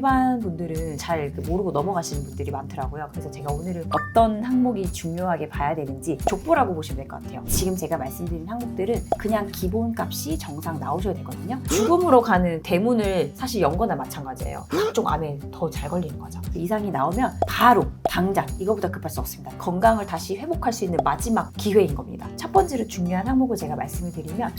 일반 분들은 잘 모르고 넘어가시는 분들이 많더라고요. 그래서 제가 오늘은 어떤 항목이 중요하게 봐야 되는지 족보라고 보시면 될 것 같아요. 지금 제가 말씀드린 항목들은 그냥 기본값이 정상 나오셔야 되거든요. 죽음으로 가는 대문을 사실 연 거나 마찬가지예요. 각종 암에 더 잘 걸리는 거죠. 이상이 나오면 바로 당장 이거보다 급할 수 없습니다. 건강을 다시 회복할 수 있는 마지막 기회인 겁니다. 첫 번째로 중요한 항목을 제가 말씀을 드리면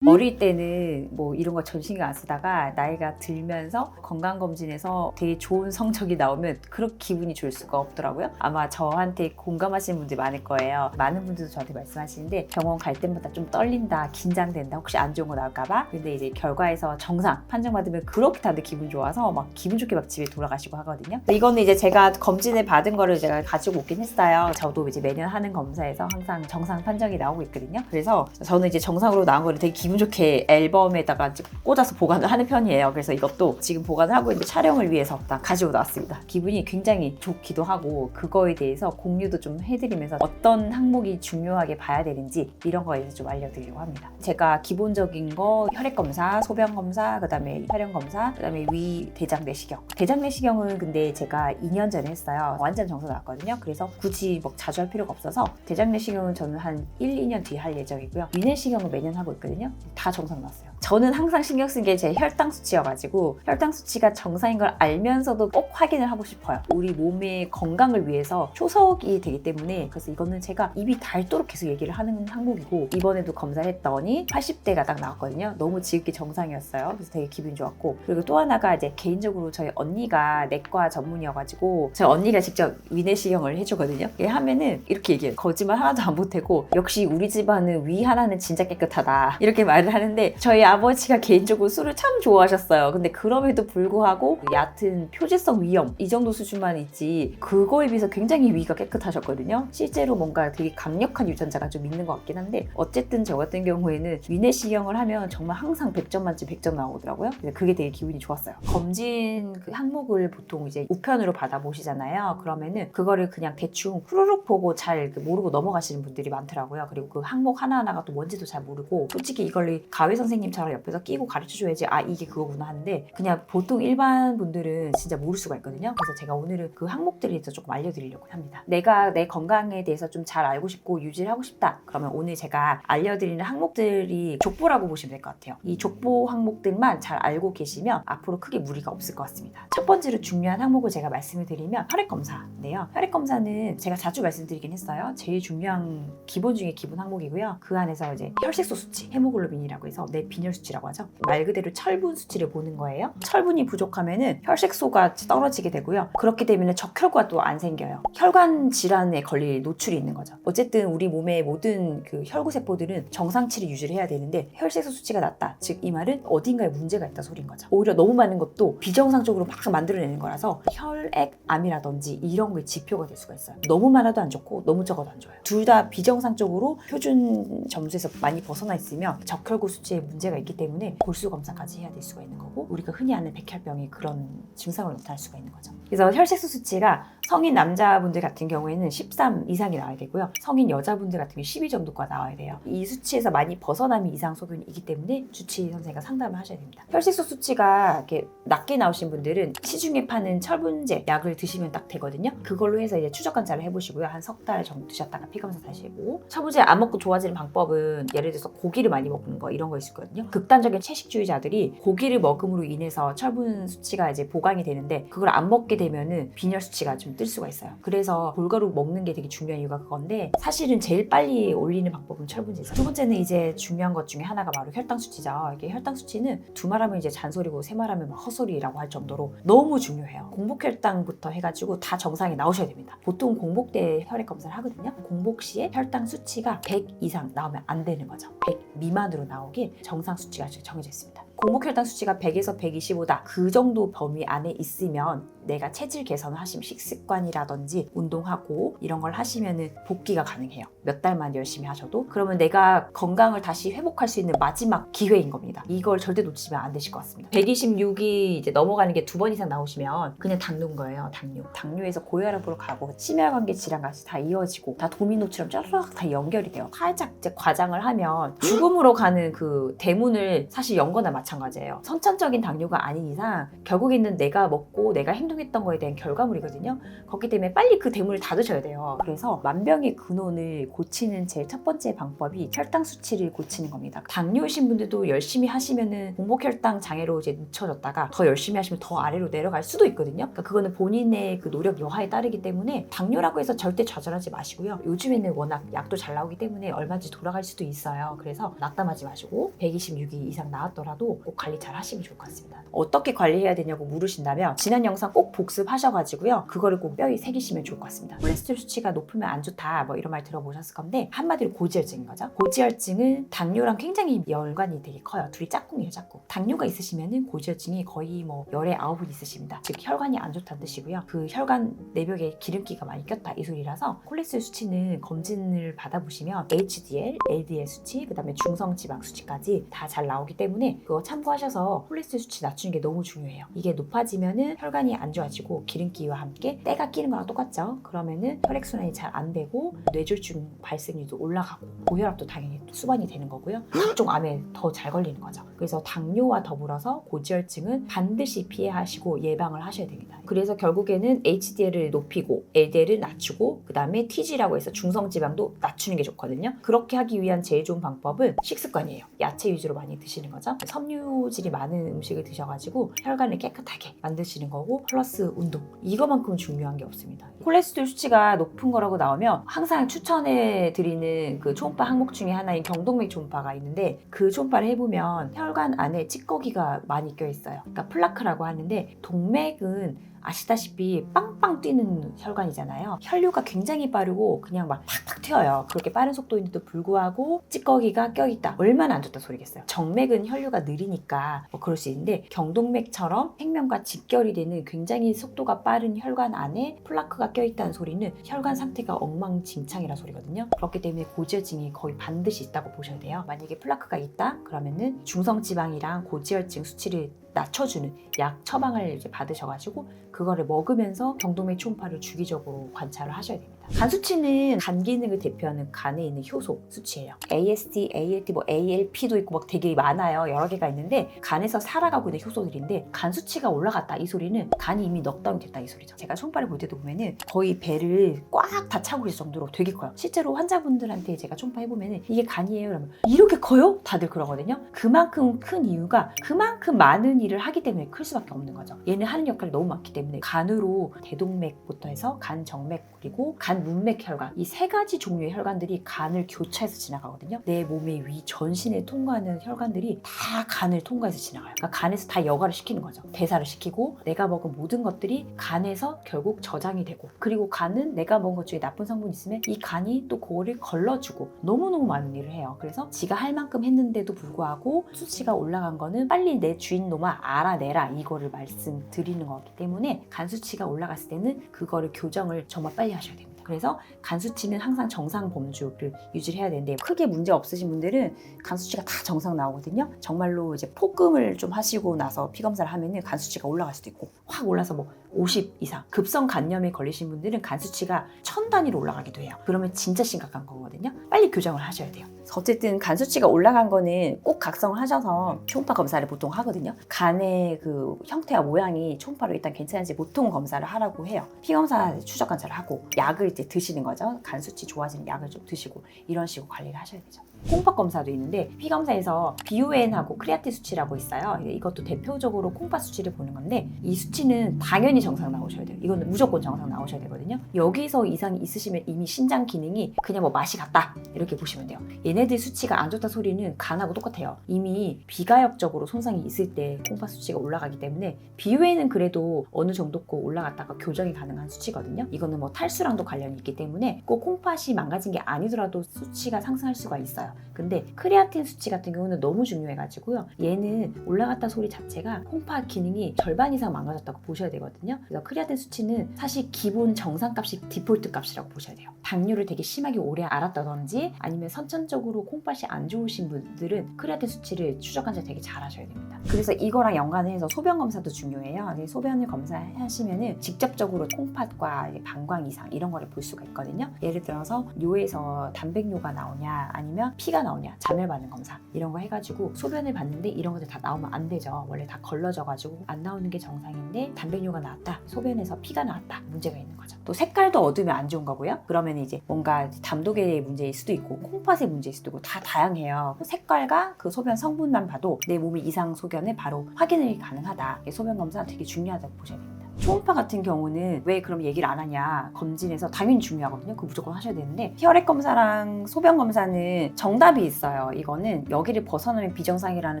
어릴 때는 뭐 이런 거 전 신경 안 쓰다가 나이가 들면서 건강검진에서 되게 좋은 성적이 나오면 그렇게 기분이 좋을 수가 없더라고요. 아마 저한테 공감하시는 분들이 많을 거예요. 많은 분들도 저한테 말씀하시는데 병원 갈 때마다 좀 떨린다, 긴장된다, 혹시 안 좋은 거 나올까봐. 근데 이제 결과에서 정상 판정받으면 그렇게 다들 기분 좋아서 막 기분 좋게 막 집에 돌아가시고 하거든요. 이거는 이제 제가 검진을 받은 거를 제가 가지고 오긴 했어요. 저도 이제 매년 하는 검사에서 항상 정상 판정이 나오고 있거든요. 그래서 저는 이제 정상으로 나온 거를 되게 기분 좋게 앨범에다가 꽂아서 보관을 하는 편이에요. 그래서 이것도 지금 보관을 하고 있는데 촬영을 위해서 딱 가지고 나왔습니다. 기분이 굉장히 좋기도 하고 그거에 대해서 공유도 좀 해드리면서 어떤 항목이 중요하게 봐야 되는지 이런 거에 대해서 좀 알려드리려고 합니다. 제가 기본적인 거 혈액 검사, 소변 검사, 그다음에 혈연 검사, 그다음에 위 대장 내시경. 대장 내시경은 근데 제가 2년 전에 했어요. 완전 정서 나왔거든요. 그래서 굳이 뭐 자주 할 필요가 없어서 대장 내시경은 저는 한 1, 2년 뒤에 할 예정이고요. 위 내시경은 매년 하고 있거든요. 다 정상 나왔어요. 저는 항상 신경 쓴 게 제 혈당 수치여가지고 혈당 수치가 정상인 걸 알면서도 꼭 확인을 하고 싶어요. 우리 몸의 건강을 위해서 초석이 되기 때문에 그래서 이거는 제가 입이 닳도록 계속 얘기를 하는 항목이고 이번에도 검사했더니 80대가 딱 나왔거든요. 너무 지극히 정상이었어요. 그래서 되게 기분 좋았고 그리고 또 하나가 이제 개인적으로 저희 언니가 내과 전문이어가지고 저희 언니가 직접 위내시경을 해주거든요. 얘 하면은 이렇게 얘기해요. 거짓말 하나도 안 보태고 역시 우리 집안은 위 하나는 진짜 깨끗하다 이렇게 말을 하는데 저희 아버지가 개인적으로 술을 참 좋아하셨어요. 근데 그럼에도 불구하고 얕은 표지성 위염 이 정도 수준만 있지 그거에 비해서 굉장히 위가 깨끗하셨거든요. 실제로 뭔가 되게 강력한 유전자가 좀 있는 것 같긴 한데 어쨌든 저 같은 경우에는 위내시경을 하면 정말 항상 100점 만점 100점 나오더라고요. 그게 되게 기분이 좋았어요. 검진 그 항목을 보통 이제 우편으로 받아보시잖아요. 그러면은 그거를 그냥 대충 후루룩 보고 잘 모르고 넘어가시는 분들이 많더라고요. 그리고 그 항목 하나하나가 또 뭔지도 잘 모르고 솔직히 이걸 가위 선생님처럼 옆에서 끼고 가르쳐 줘야지 아 이게 그거구나 하는데 그냥 보통 일반 분들은 진짜 모를 수가 있거든요. 그래서 제가 오늘은 그 항목들에 대해서 조금 알려드리려고 합니다. 내가 내 건강에 대해서 좀 잘 알고 싶고 유지를 하고 싶다. 그러면 오늘 제가 알려드리는 항목들이 족보라고 보시면 될 것 같아요. 이 족보 항목들만 잘 알고 계시면 앞으로 크게 무리가 없을 것 같습니다. 첫 번째로 중요한 항목을 제가 말씀을 드리면 혈액 검사인데요. 혈액 검사는 제가 자주 말씀드리긴 했어요. 제일 중요한 기본 중에 기본 항목이고요. 그 안에서 이제 혈색소 수치, 헤모글로빈이라고 해서 내 빈혈 수치라고 하죠. 말 그대로 철분 수치를 보는 거예요. 철분이 부족하면은 혈색소가 떨어지게 되고요. 그렇기 때문에 적혈과 또안 생겨요. 혈관 질환에 걸릴 노출이 있는 거죠. 어쨌든 우리 몸의 모든 그 혈구 세포들은 정상치를 유지를 해야 되는데 혈색소 수치가 낮다. 즉 이 말은 어딘가에 문제가 있다 소리인 거죠. 오히려 너무 많은 것도 비정상적으로 막 만들어내는 거라서 혈액암이라든지 이런 거에 지표가 될 수가 있어요. 너무 많아도 안 좋고 너무 적어도 안 좋아요. 둘 다 비정상적으로 표준 점수에서 많이 벗어나 있으면 적혈구 수치에 문제가 있기 때문에 골수 검사까지 해야 될 수가 있는 거고 우리가 흔히 아는 백혈병이 그런 증상을 나타낼 수가 있는 거죠. 그래서 혈색소 수치가 성인 남자분들 같은 경우에는 13 이상이 나와야 되고요. 성인 여자분들 같은 경우 12 정도가 나와야 돼요. 이 수치에서 많이 벗어나면 이상 소견이기 때문에 주치의 선생과 상담을 하셔야 됩니다. 혈색소 수치가 이렇게 낮게 나오신 분들은 시중에 파는 철분제 약을 드시면 딱 되거든요. 그걸로 해서 이제 추적 관찰을 해보시고요. 한 석 달 정도 드셨다가 피 검사 다시고 철분제 안 먹고 좋아지는 방법은 예를 들어서 고기를 많이 먹는 거 이런 거 있거든요. 극단적인 채식주의자들이 고기를 먹음으로 인해서 철분 수치가 이제 보강이 되는데 그걸 안 먹게 되면은 빈혈 수치가 좀뜰 수가 있어요. 그래서 골고루 먹는 게 되게 중요한 이유가 그건데 사실은 제일 빨리 올리는 방법은 철분제죠. 두 번째는 이제 중요한 것 중에 하나가 바로 혈당 수치죠. 이게 혈당 수치는 두 말하면 이제 잔소리고 세 말하면 막 헛소리라고 할 정도로 너무 중요해요. 공복 혈당부터 해가지고 다 정상이 나오셔야 됩니다. 보통 공복 때 혈액 검사를 하거든요. 공복 시에 혈당 수치가 100 이상 나오면 안 되는 거죠. 100 미만으로 나오길 정상 수치가 정해져 있습니다. 공복혈당 수치가 100에서 125다 그 정도 범위 안에 있으면 내가 체질 개선을 하시면 식습관이라든지 운동하고 이런 걸 하시면은 복귀가 가능해요. 몇 달만 열심히 하셔도 그러면 내가 건강을 다시 회복할 수 있는 마지막 기회인 겁니다. 이걸 절대 놓치면 안 되실 것 같습니다. 126이 이제 넘어가는 게 두 번 이상 나오시면 그냥 당뇨인 거예요. 당뇨. 당뇨에서 고혈압으로 가고 심혈관계 질환까지 다 이어지고 다 도미노처럼 쩌르륵 다 연결이 돼요. 살짝 이제 과장을 하면 죽음으로 가는 그 대문을 사실 연 거나 마찬가지 예요. 선천적인 당뇨가 아닌 이상 결국에는 내가 먹고 내가 행동했던 거에 대한 결과물이거든요. 그렇기 때문에 빨리 그 대문을 닫으셔야 돼요. 그래서 만병의 근원을 고치는 제일 첫 번째 방법이 혈당 수치를 고치는 겁니다. 당뇨이신 분들도 열심히 하시면은 공복 혈당 장애로 이제 늦춰졌다가 더 열심히 하시면 더 아래로 내려갈 수도 있거든요. 그러니까 그거는 본인의 그 노력 여하에 따르기 때문에 당뇨라고 해서 절대 좌절하지 마시고요. 요즘에는 워낙 약도 잘 나오기 때문에 얼마든지 돌아갈 수도 있어요. 그래서 낙담하지 마시고 126이 이상 나왔더라도 꼭 관리 잘 하시면 좋을 것 같습니다. 어떻게 관리해야 되냐고 물으신다면 지난 영상 꼭 복습하셔가지고요. 그거를 꼭 뼈에 새기시면 좋을 것 같습니다. 콜레스테롤 수치가 높으면 안 좋다 뭐 이런 말 들어보셨을 건데 한마디로 고지혈증인 거죠. 고지혈증은 당뇨랑 굉장히 연관이 되게 커요. 둘이 짝꿍이에요, 짝꿍. 당뇨가 있으시면은 고지혈증이 거의 뭐 열에 아홉은 있으십니다. 즉 혈관이 안 좋다는 뜻이고요. 그 혈관 내벽에 기름기가 많이 꼈다 이 소리라서 콜레스테롤 수치는 검진을 받아보시면 HDL, LDL 수치, 그 다음에 중성 지방 수치까지 다 잘 나오기 때문에 그거 참고하셔서 콜레스테롤 수치 낮추는 게 너무 중요해요. 이게 높아지면은 혈관이 안 좋아지고 기름기와 함께 때가 끼는 거랑 똑같죠. 그러면은 혈액 순환이 잘 안 되고 뇌졸중 발생률도 올라가고 고혈압도 당연히 또 수반이 되는 거고요. 각종 암에 더 잘 걸리는 거죠. 그래서 당뇨와 더불어서 고지혈증은 반드시 피해하시고 예방을 하셔야 됩니다. 그래서 결국에는 HDL을 높이고 LDL을 낮추고 그 다음에 TG라고 해서 중성지방도 낮추는 게 좋거든요. 그렇게 하기 위한 제일 좋은 방법은 식습관이에요. 야채 위주로 많이 드시는 거죠. 섬유 질이 많은 음식을 드셔가지고 혈관을 깨끗하게 만드시는 거고 플러스 운동 이거만큼 중요한 게 없습니다. 콜레스테롤 수치가 높은 거라고 나오면 항상 추천해 드리는 그 초음파 항목 중에 하나인 경동맥 초음파가 있는데 그 초음파를 해보면 혈관 안에 찌꺼기가 많이 껴 있어요. 그러니까 플라크라고 하는데 동맥은 아시다시피 빵빵 뛰는 혈관이잖아요. 혈류가 굉장히 빠르고 그냥 막 팍팍 튀어요. 그렇게 빠른 속도인데도 불구하고 찌꺼기가 껴있다. 얼마나 안 좋다 소리겠어요. 정맥은 혈류가 느리니까 뭐 그럴 수 있는데 경동맥처럼 생명과 직결이 되는 굉장히 속도가 빠른 혈관 안에 플라크가 껴있다는 소리는 혈관 상태가 엉망진창이라 소리거든요. 그렇기 때문에 고지혈증이 거의 반드시 있다고 보셔야 돼요. 만약에 플라크가 있다 그러면은 중성지방이랑 고지혈증 수치를 낮춰주는 약 처방을 이제 받으셔가지고 그거를 먹으면서 경동맥 초음파를 주기적으로 관찰을 하셔야 됩니다. 간 수치는 간 기능을 대표하는 간에 있는 효소 수치예요. AST, ALT, 뭐 ALP도 있고 막 되게 많아요. 여러 개가 있는데 간에서 살아가고 있는 효소들인데 간 수치가 올라갔다 이 소리는 간이 이미 넉다운 됐다 이 소리죠. 제가 초음파를 볼 때도 보면은 거의 배를 꽉 다 차고 있을 정도로 되게 커요. 실제로 환자분들한테 제가 초음파 해보면은 이게 간이에요. 그러면 이렇게 커요? 다들 그러거든요. 그만큼 큰 이유가 그만큼 많은 일을 하기 때문에 클 수밖에 없는 거죠. 얘는 하는 역할이 너무 많기 때문에 간으로 대동맥부터 해서 간 정맥 그리고 간 문맥 혈관 이 세 가지 종류의 혈관들이 간을 교차해서 지나가거든요. 내 몸의 위 전신에 통과하는 혈관들이 다 간을 통과해서 지나가요. 그러니까 간에서 다 여과를 시키는 거죠. 대사를 시키고 내가 먹은 모든 것들이 간에서 결국 저장이 되고 그리고 간은 내가 먹은 것 중에 나쁜 성분이 있으면 이 간이 또 그거를 걸러주고 너무너무 많은 일을 해요. 그래서 지가 할 만큼 했는데도 불구하고 수치가 올라간 거는 빨리 내 주인 놈아 알아내라 이거를 말씀드리는 거기 때문에 간 수치가 올라갔을 때는 그거를 교정을 정말 빨리 하셔야 됩니다. 그래서 간 수치는 항상 정상 범주를 유지를 해야 되는데 크게 문제 없으신 분들은 간 수치가 다 정상 나오거든요. 정말로 이제 폭금을 좀 하시고 나서 피 검사를 하면은 간 수치가 올라갈 수도 있고 확 올라서 뭐 50 이상 급성 간염에 걸리신 분들은 간 수치가 천 단위로 올라가기도 해요. 그러면 진짜 심각한 거거든요. 빨리 교정을 하셔야 돼요. 어쨌든 간 수치가 올라간 거는 꼭 각성을 하셔서 초음파 검사를 보통 하거든요. 간의 그 형태와 모양이 초음파로 일단 괜찮은지 보통 검사를 하라고 해요. 피 검사 추적 관찰을 하고 약을 이제 드시는 거죠. 간 수치 좋아지는 약을 좀 드시고 이런 식으로 관리를 하셔야 되죠. 콩팥 검사도 있는데 피 검사에서 BUN하고 크레아틴 수치라고 있어요. 이것도 대표적으로 콩팥 수치를 보는 건데 이 수치는 당연히 정상 나오셔야 돼요. 이거는 무조건 정상 나오셔야 되거든요. 여기서 이상이 있으시면 이미 신장 기능이 그냥 뭐 맛이 갔다 이렇게 보시면 돼요. 얘네들 수치가 안 좋다 소리는 간하고 똑같아요. 이미 비가역적으로 손상이 있을 때 콩팥 수치가 올라가기 때문에 BUN은 그래도 어느 정도고 올라갔다가 교정이 가능한 수치거든요. 이거는 뭐 탈수랑도 관련이 있기 때문에 꼭 콩팥이 망가진 게 아니더라도 수치가 상승할 수가 있어요. 근데 크레아틴 수치 같은 경우는 너무 중요해가지고요. 얘는 올라갔다 소리 자체가 콩파 기능이 절반 이상 망가졌다고 보셔야 되거든요. 그래서 크레아틴 수치는 사실 기본 정상값이 디폴트 값이라고 보셔야 돼요. 당뇨를 되게 심하게 오래 앓았다든지 아니면 선천적으로 콩팥이 안 좋으신 분들은 크레아틴 수치를 추적 관찰 되게 잘 하셔야 됩니다. 그래서 이거랑 연관해서 소변 검사도 중요해요. 근데 소변을 검사하시면은 직접적으로 콩팥과 방광 이상 이런 거를 볼 수가 있거든요. 예를 들어서 뇨에서 단백뇨가 나오냐 아니면 피가 나오냐 자멸 반응 검사 이런 거 해가지고 소변을 봤는데 이런 것들 다 나오면 안 되죠. 원래 다 걸러져가지고 안 나오는 게 정상인데 단백뇨가 나왔다 소변에서 피가 나왔다 문제가 있는 거죠. 또 색깔도 어두우면 안 좋은 거고요. 그러면 이제 뭔가 담독의 문제일 수도 있고 콩팥의 문제일 수도 있고 다 다양해요. 그 색깔과 그 소변 성분만 봐도 내 몸이 이상 소견을 바로 확인이 가능하다. 소변 검사 되게 중요하다고 보셔야 됩니다. 초음파 같은 경우는 왜 그럼 얘기를 안 하냐 검진에서 당연히 중요하거든요. 그거 무조건 하셔야 되는데 혈액 검사랑 소변 검사는 정답이 있어요. 이거는 여기를 벗어나면 비정상이라는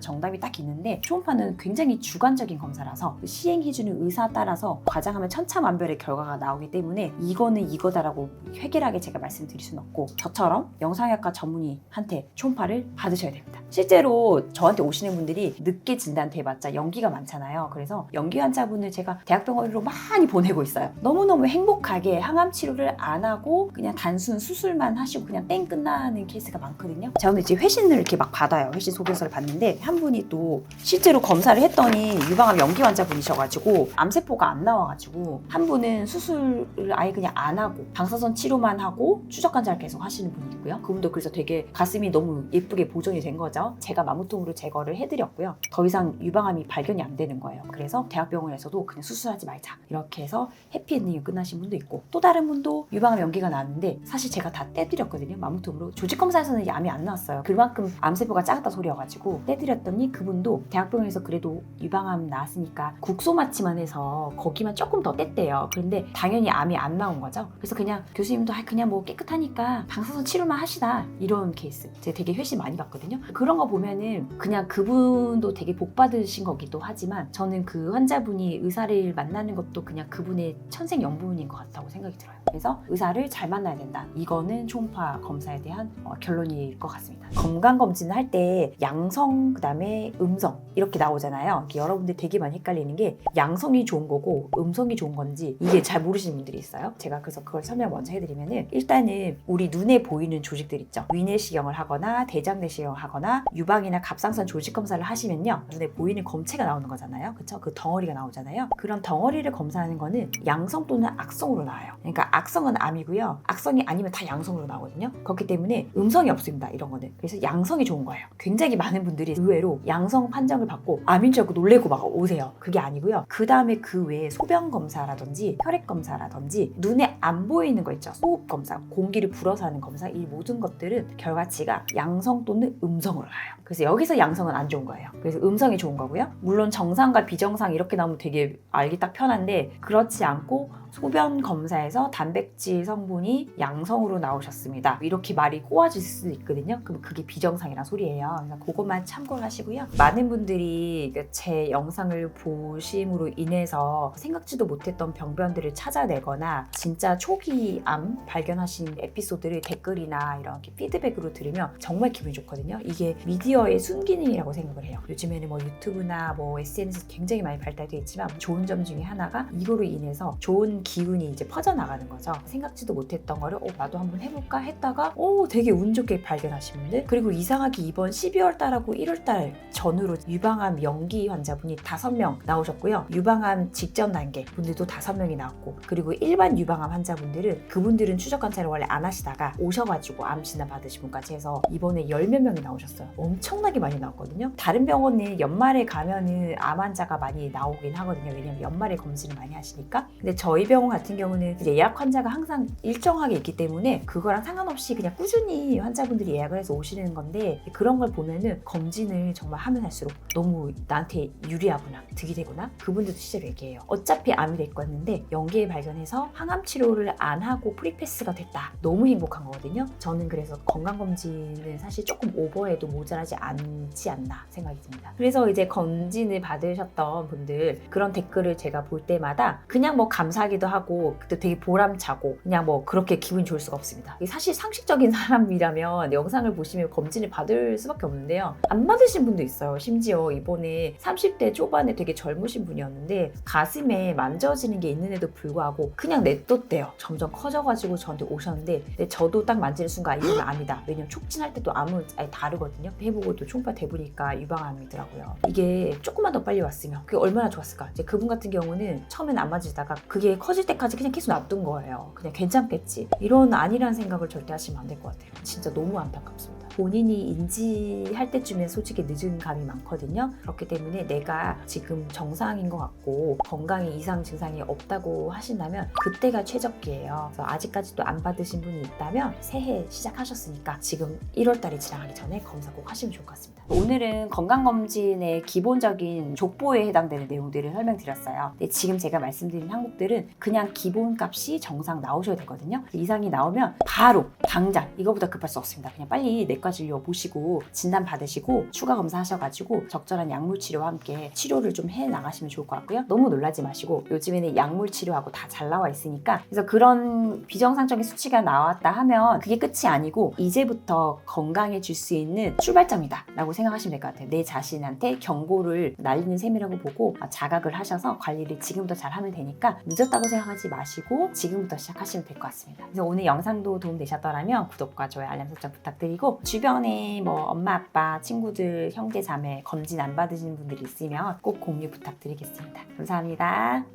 정답이 딱 있는데 초음파는 굉장히 주관적인 검사라서 시행해주는 의사 따라서 과장하면 천차만별의 결과가 나오기 때문에 이거는 이거다라고 획일하게 제가 말씀드릴 수는 없고 저처럼 영상의학과 전문의한테 초음파를 받으셔야 됩니다 실제로 저한테 오시는 분들이 늦게 진단돼봤자 연기가 많잖아요 그래서 연기 환자분을 제가 대학병원으로 많이 보내고 있어요. 너무너무 행복하게 항암 치료를 안 하고 그냥 단순 수술만 하시고 그냥 땡 끝나는 케이스가 많거든요. 제가 오늘 이제 회신을 이렇게 막 받아요. 회신 소견서를 받는데 한 분이 또 실제로 검사를 했더니 유방암 연기 환자분이셔가지고 암세포가 안 나와가지고 한 분은 수술을 아예 그냥 안 하고 방사선 치료만 하고 추적 관찰 계속 하시는 분이 있고요. 그분도 그래서 되게 가슴이 너무 예쁘게 보정이 된 거죠. 제가 마모통으로 제거를 해드렸고요. 더 이상 유방암이 발견이 안 되는 거예요. 그래서 대학병원에서도 그냥 수술하지 말자 이렇게 해서 해피엔딩이 끝나신 분도 있고 또 다른 분도 유방암 연기가 나왔는데 사실 제가 다 떼드렸거든요. 마모통으로 조직 검사에서는 암이 안 나왔어요. 그만큼 암세포가 작았다 소리여가지고 떼드렸더니 그분도 대학병원에서 그래도 유방암 나왔으니까 국소 마취만 해서 거기만 조금 더 뗐대요. 그런데 당연히 암이 안 나온 거죠. 그래서 그냥 교수님도 아, 그냥 뭐 깨끗하니까 방사선 치료만 하시다 이런 케이스 제가 되게 회신 많이 봤거든요. 그런 거 보면은 그냥 그분도 되게 복 받으신 거기도 하지만 저는 그 환자분이 의사를 만나는 것도 그냥 그분의 천생 연분인 것 같다고 생각이 들어요. 그래서 의사를 잘 만나야 된다. 이거는 초음파 검사에 대한 어, 결론일 것 같습니다. 건강 검진을 할 때 양성 그다음에 음성 이렇게 나오잖아요. 여러분들 되게 많이 헷갈리는 게 양성이 좋은 거고 음성이 좋은 건지 이게 잘 모르시는 분들이 있어요. 제가 그래서 그걸 설명 먼저 해드리면은 일단은 우리 눈에 보이는 조직들 있죠. 위내시경을 하거나 대장내시경을 하거나 유방이나 갑상선 조직 검사를 하시면요 눈에 보이는 검체가 나오는 거잖아요. 그쵸? 그 덩어리가 나오잖아요. 그런 덩어리를 검사하는 거는 양성 또는 악성으로 나와요. 그러니까 악성은 암이고요. 악성이 아니면 다 양성으로 나오거든요. 그렇기 때문에 음성이 없습니다. 이런 거는. 그래서 양성이 좋은 거예요. 굉장히 많은 분들이 의외로 양성 판정을 받고 암인 줄 알고 놀래고 막 오세요. 그게 아니고요. 그 다음에 그 외에 소변 검사라든지 혈액 검사라든지 눈에 안 보이는 거 있죠. 소흡 검사, 공기를 불어서 하는 검사 이 모든 것들은 결과치가 양성 또는 음성으로 나와요. 그래서 여기서 양성은 안 좋은 거예요. 그래서 음성이 좋은 거고요. 물론 정상과 비정상 이렇게 나오면 되게 알기 딱 편한데 그렇지 않고 소변 검사에서 단백질 성분이 양성으로 나오셨습니다. 이렇게 말이 꼬아질 수도 있거든요. 그럼 그게 비정상이란 소리예요. 그래서 그것만 참고를 하시고요. 많은 분들이 제 영상을 보심으로 인해서 생각지도 못했던 병변들을 찾아내거나 진짜 초기 암 발견하신 에피소드를 댓글이나 이렇게 피드백으로 들으면 정말 기분이 좋거든요. 이게 미디어의 순기능이라고 생각을 해요. 요즘에는 뭐 유튜브나 뭐 SNS 굉장히 많이 발달되어 있지만 좋은 점 중에 하나가 이거로 인해서 좋은 기운이 이제 퍼져나가는 거죠. 생각지도 못했던 거를 어, 나도 한번 해볼까 했다가 오 되게 운 좋게 발견하신 분들 그리고 이상하게 이번 12월 달하고 1월 달 전후로 유방암 연기 환자분이 5명 나오셨고요. 유방암 직전 단계 분들도 5명이 나왔고 그리고 일반 유방암 환자분들은 그분들은 추적 관찰을 원래 안 하시다가 오셔가지고 암 진단 받으신 분까지 해서 이번에 열 몇 명이 나오셨어요. 엄청나게 많이 나왔거든요. 다른 병원은 연말에 가면은 암 환자가 많이 나오긴 하거든요. 왜냐면 연말에 검진을 많이 하시니까. 근데 저희 병원 같은 경우는 이제 예약 환자가 항상 일정하게 있기 때문에 그거랑 상관없이 그냥 꾸준히 환자분들이 예약을 해서 오시는 건데 그런 걸 보면은 검진을 정말 하면 할수록 너무 나한테 유리하구나 득이 되구나 그분들도 실제로 얘기해요. 어차피 암이 됐었는데 연기에 발견해서 항암 치료를 안 하고 프리패스가 됐다. 너무 행복한 거거든요. 저는 그래서 건강 검진은 사실 조금 오버해도 모자라지 않지 않나 생각이 듭니다. 그래서 이제 검진을 받으셨던 분들 그런 댓글을 제가 볼 때마다 그냥 뭐 감사하게 기대도 하고 그때 되게 보람차고 그냥 뭐 그렇게 기분이 좋을 수가 없습니다. 사실 상식적인 사람이라면 영상을 보시면 검진을 받을 수밖에 없는데요. 안 받으신 분도 있어요. 심지어 이번에 30대 초반에 되게 젊으신 분이었는데 가슴에 만져지는 게 있는데도 불구하고 그냥 냅뒀대요. 점점 커져가지고 저한테 오셨는데 근데 저도 딱 만지는 순간 이건 아니다. 왜냐면 촉진할 때도 아무 아예 다르거든요. 해보고 또 총파 대보니까 유방암이더라고요. 이게 조금만 더 빨리 왔으면 그게 얼마나 좋았을까. 이제 그분 같은 경우는 처음엔 안 맞으다가 그게 커질 때까지 그냥 계속 놔둔 거예요. 그냥 괜찮겠지. 이런 아니란 생각을 절대 하시면 안 될 것 같아요. 진짜 너무 안타깝습니다. 본인이 인지할 때쯤에 솔직히 늦은 감이 많거든요. 그렇기 때문에 내가 지금 정상인 것 같고 건강에 이상 증상이 없다고 하신다면 그때가 최적기예요. 그래서 아직까지도 안 받으신 분이 있다면 새해 시작하셨으니까 지금 1월달이 지나가기 전에 검사 꼭 하시면 좋을 것 같습니다. 오늘은 건강검진의 기본적인 족보에 해당되는 내용들을 설명드렸어요. 근데 지금 제가 말씀드린 항목들은 그냥 기본값이 정상 나오셔야 되거든요. 이상이 나오면 바로 당장 이거보다 급할 수 없습니다. 그냥 빨리 내과 진료 보시고 진단 받으시고 추가 검사 하셔가지고 적절한 약물 치료와 함께 치료를 좀 해 나가시면 좋을 것 같고요. 너무 놀라지 마시고 요즘에는 약물 치료하고 다 잘 나와 있으니까 그래서 그런 비정상적인 수치가 나왔다 하면 그게 끝이 아니고 이제부터 건강해질 수 있는 출발점이다라고 생각하시면 될 것 같아요. 내 자신한테 경고를 날리는 셈이라고 보고 자각을 하셔서 관리를 지금부터 잘 하면 되니까 늦었다고 생각하지 마시고 지금부터 시작하시면 될 것 같습니다. 그래서 오늘 영상도 도움 되셨더라면 구독과 좋아요, 알람 설정 부탁드리고 주변에 뭐 엄마, 아빠, 친구들, 형제, 자매 검진 안 받으신 분들이 있으면 꼭 공유 부탁드리겠습니다. 감사합니다.